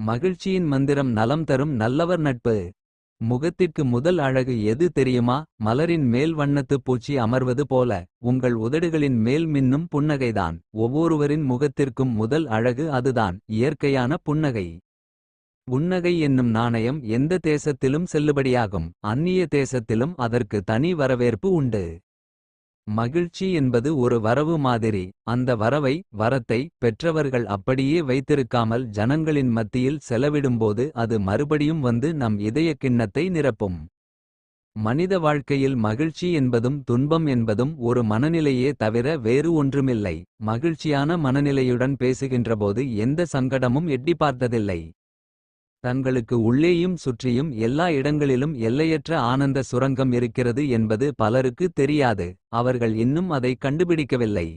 மகிழ்ச்சியின் மந்திரம் நலம் தரும் நல்லவர் நட்பு. முகத்திற்கு முதல் அழகு எது தெரியுமா? மலரின் மேல் வண்ணத்துப் பூச்சி அமர்வது போல உங்கள் உதடுகளின் மேல் மின்னும் புன்னகைதான். ஒவ்வொருவரின் முகத்திற்கும் முதல் அழகு அதுதான் இயற்கையான புன்னகை. புன்னகை என்னும் நாணயம் எந்த தேசத்திலும் செல்லுபடியாகும் அந்நிய தேசத்திலும் அதற்கு தனி வரவேற்பு உண்டு. மகிழ்ச்சி என்பது ஒரு வரவு மாதிரி. அந்த வரவை வரத்தை பெற்றவர்கள் அப்படியே வைத்திருக்காமல் ஜனங்களின் மத்தியில் செலவிடும்போது அது மறுபடியும் வந்து நம் இதய கிண்ணத்தை நிரப்பும். மனித வாழ்க்கையில் மகிழ்ச்சி என்பதும் துன்பம் என்பதும் ஒரு மனநிலையே தவிர வேறு ஒன்றுமில்லை. மகிழ்ச்சியான மனநிலையுடன் பேசுகின்றபோது எந்த சங்கடமும் எட்டி பார்த்ததில்லை. தங்களுக்கு உள்ளேயும் சுற்றியும் எல்லா இடங்களிலும் எல்லையற்ற ஆனந்த சுரங்கம் இருக்கிறது என்பது பலருக்கு தெரியாது. அவர்கள் இன்னும் அதை கண்டுபிடிக்கவில்லை.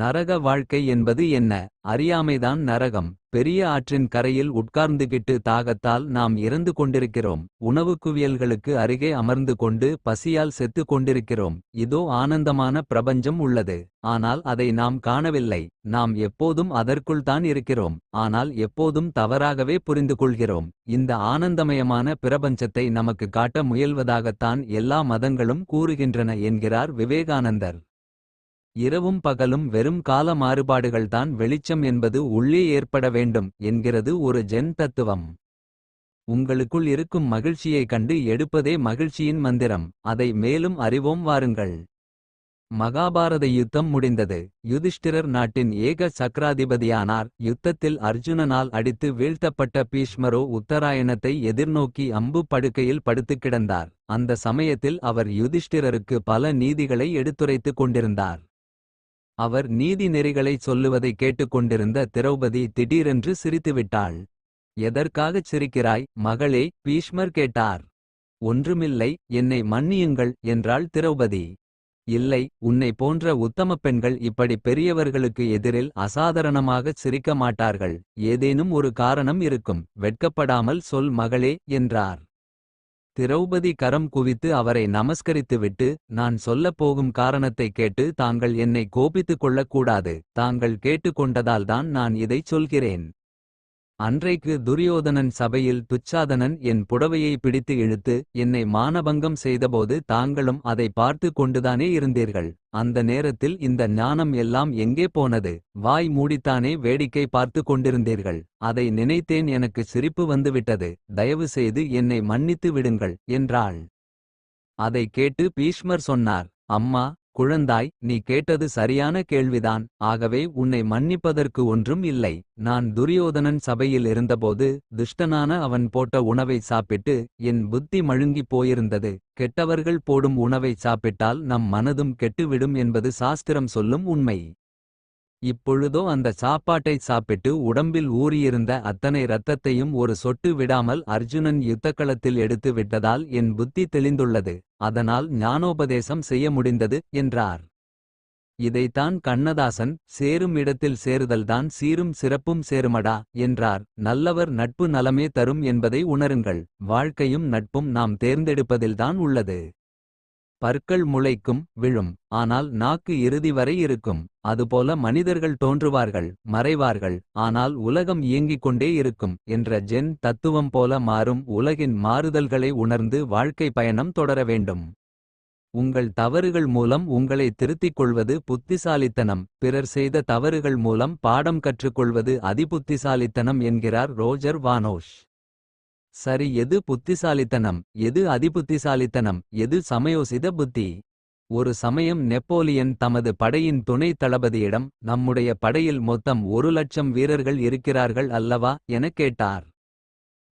நரக வாழ்க்கை என்பது என்ன? அறியாமைதான் நரகம். பெரிய ஆற்றின் கரையில் உட்கார்ந்துகிட்டு தாகத்தால் நாம் இறந்து கொண்டிருக்கிறோம். உணவு குவியல்களுக்கு அருகே அமர்ந்து கொண்டு பசியால் செத்து கொண்டிருக்கிறோம். இதோ ஆனந்தமான பிரபஞ்சம் உள்ளது. ஆனால் அதை நாம் காணவில்லை. நாம் எப்போதும் அதற்குள் தான் இருக்கிறோம். ஆனால் எப்போதும் தவறாகவே புரிந்து கொள்கிறோம். இந்த ஆனந்தமயமான பிரபஞ்சத்தை நமக்கு காட்ட முயல்வதாகத்தான் எல்லா மதங்களும் கூறுகின்றன என்கிறார் விவேகானந்தர். இரவும் பகலும் வெறும் கால மாறுபாடுகள்தான் வெளிச்சம் என்பது உள்ளே ஏற்பட வேண்டும் என்கிறது ஒரு ஜென் தத்துவம். உங்களுக்குள் இருக்கும் மகிழ்ச்சியை கண்டு எடுப்பதே மகிழ்ச்சியின் மந்திரம். அதை மேலும் அறிவோம் வாருங்கள். மகாபாரத யுத்தம் முடிந்தது. யுதிஷ்டிரர் நாட்டின் ஏக சக்கராதிபதியானார். யுத்தத்தில் அர்ஜுனனால் அடித்து வீழ்த்தப்பட்ட பீஷ்மரோ உத்தராயணத்தை எதிர்நோக்கி அம்பு படுக்கையில் படுத்துக் கிடந்தார். அந்த சமயத்தில் அவர் யுதிஷ்டிரருக்கு பல நீதிகளை எடுத்துரைத்துக் கொண்டிருந்தார். அவர் நீதி நெறிகளைச் சொல்லுவதை கேட்டுக்கொண்டிருந்த திரௌபதி திடீரென்று சிரித்துவிட்டாள். எதற்காகச் சிரிக்கிறாய் மகளே? பீஷ்மர் கேட்டார். ஒன்றுமில்லை என்னை மன்னியுங்கள் என்றாள் திரௌபதி. இல்லை உன்னை போன்ற உத்தமப் பெண்கள் இப்படி பெரியவர்களுக்கு எதிரில் அசாதாரணமாகச் சிரிக்க மாட்டார்கள். ஏதேனும் ஒரு காரணம் இருக்கும். வெட்கப்படாமல் சொல் மகளே என்றார். திரௌபதி கரம் குவித்து அவரை நமஸ்கரித்துவிட்டு நான் சொல்லப் போகும் காரணத்தைக் கேட்டு தாங்கள் என்னை கோபித்துக் கொள்ளக்கூடாது தாங்கள் கேட்டுக்கொண்டதால்தான் நான் இதைச் சொல்கிறேன். அன்றைக்கு துரியோதனன் சபையில் துச்சாதனன் என் புடவையை பிடித்து இழுத்து என்னை மானபங்கம் செய்தபோது தாங்களும் அதை பார்த்து கொண்டுதானே இருந்தீர்கள். அந்த நேரத்தில் இந்த ஞானம் எல்லாம் எங்கே போனது? வாய் மூடித்தானே வேடிக்கை பார்த்து கொண்டிருந்தீர்கள். அதை நினைத்தேன் எனக்கு சிரிப்பு வந்துவிட்டது. தயவு செய்து என்னை மன்னித்து விடுங்கள் என்றாள். அதை கேட்டு பீஷ்மர் சொன்னார் அம்மா குழந்தாய் நீ கேட்டது சரியான கேள்விதான். ஆகவே உன்னை மன்னிப்பதற்கு ஒன்றும் இல்லை. நான் துரியோதனன் சபையில் இருந்தபோது துஷ்டனான அவன் போட்ட உணவை சாப்பிட்டு என் புத்தி மழுங்கிப் போயிருந்தது. கெட்டவர்கள் போடும் உணவை சாப்பிட்டால் நம் மனதும் கெட்டுவிடும் என்பது சாஸ்திரம் சொல்லும் உண்மை. இப்பொழுதோ அந்த சாப்பாட்டை சாப்பிட்டு உடம்பில் ஊறியிருந்த அத்தனை இரத்தத்தையும் ஒரு சொட்டு விடாமல் அர்ஜுனன் யுத்தக்களத்தில் எடுத்து விட்டதால் என் புத்தி தெளிந்துள்ளது. அதனால் ஞானோபதேசம் செய்ய முடிந்தது என்றார். இதைத்தான் கண்ணதாசன் சேரும் இடத்தில் சேருதல்தான் சீரும் சிறப்பும் சேருமடா என்றார். நல்லவர் நட்பு நலமே தரும் என்பதை உணருங்கள். வாழ்க்கையும் நட்பும் நாம் தேர்ந்தெடுப்பதில்தான் உள்ளது. பற்கள் முளைக்கும் விழும். ஆனால் நாக்கு இறுதி வரை இருக்கும். அதுபோல மனிதர்கள் தோன்றுவார்கள் மறைவார்கள். ஆனால் உலகம் இயங்கிக் கொண்டே இருக்கும் என்ற ஜென் தத்துவம் போல மாறும் உலகின் மாறுதல்களை உணர்ந்து வாழ்க்கை பயணம் தொடர வேண்டும். உங்கள் தவறுகள் மூலம் உங்களை திருத்திக் கொள்வது புத்திசாலித்தனம். பிறர் செய்த தவறுகள் மூலம் பாடம் கற்றுக்கொள்வது அதிபுத்திசாலித்தனம் என்கிறார் ரோஜர் வானோஷ். சரி எது புத்திசாலித்தனம்? எது அதிபுத்திசாலித்தனம்? எது சமயோசித புத்தி? ஒரு சமயம் நெப்போலியன் தமது படையின் துணை தளபதியிடம் நம்முடைய படையில் மொத்தம் ஒரு லட்சம் வீரர்கள் இருக்கிறார்கள் அல்லவா? எனக் கேட்டார்.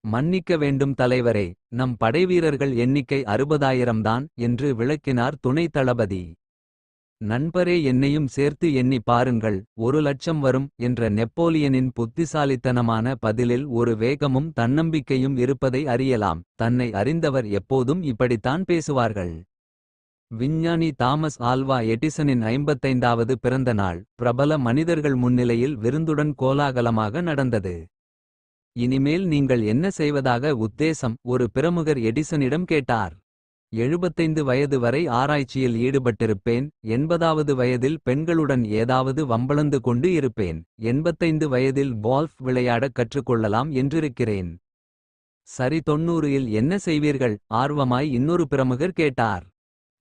மன்னிக்க வேண்டும் தலைவரே நம் படைவீரர்கள் எண்ணிக்கை அறுபதாயிரம்தான் என்று விளக்கினார் துணை தளபதி. நண்பரே என்னையும் சேர்த்து எண்ணி பாருங்கள் ஒரு லட்சம் வரும் என்ற நெப்போலியனின் புத்திசாலித்தனமான பதிலில் ஒரு வேகமும் தன்னம்பிக்கையும் இருப்பதை அறியலாம். தன்னை அறிந்தவர் எப்போதும் இப்படித்தான் பேசுவார்கள். விஞ்ஞானி தாமஸ் ஆல்வா எடிசனின் ஐம்பத்தைந்தாவது பிறந்த நாள் பிரபல மனிதர்கள் முன்னிலையில் விருந்துடன் கோலாகலமாக நடந்தது. இனிமேல் நீங்கள் என்ன செய்வதாக உத்தேசம் ஒரு பிரமுகர் எடிசனிடம் கேட்டார். எழுபத்தைந்து வயது வரை ஆராய்ச்சியில் ஈடுபட்டிருப்பேன் எண்பதாவது வயதில் பெண்களுடன் ஏதாவது வம்பளந்து கொண்டு இருப்பேன் எண்பத்தைந்து வயதில் கோல்ஃப் விளையாடக் கற்றுக்கொள்ளலாம் என்றிருக்கிறேன். சரி தொன்னூறில் என்ன செய்வீர்கள்? ஆர்வமாய் இன்னொரு பிரமுகர் கேட்டார்.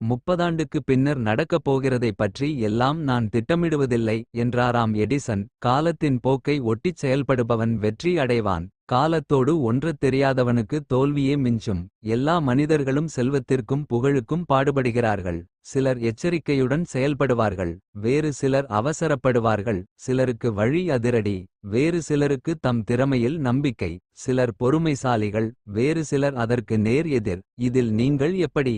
முப்பதாண்டுக்கு பின்னர் நடக்கப் போகிறதைப் பற்றி எல்லாம் நான் திட்டமிடுவதில்லை என்றாராம் எடிசன். காலத்தின் போக்கை ஒட்டிச் செயல்படுபவன் வெற்றி அடைவான். காலத்தோடு ஒன்றத் தெரியாதவனுக்கு தோல்வியே மிஞ்சும். எல்லா மனிதர்களும் செல்வத்திற்கும் புகழுக்கும் பாடுபடுகிறார்கள். சிலர் எச்சரிக்கையுடன் செயல்படுவார்கள். வேறு சிலர் அவசரப்படுவார்கள். சிலருக்கு வழி அதிரடி. வேறு சிலருக்கு தம் திறமையில் நம்பிக்கை. சிலர் பொறுமைசாலிகள். வேறு சிலர் அதற்கு நேர் எதிர். இதில் நீங்கள் எப்படி?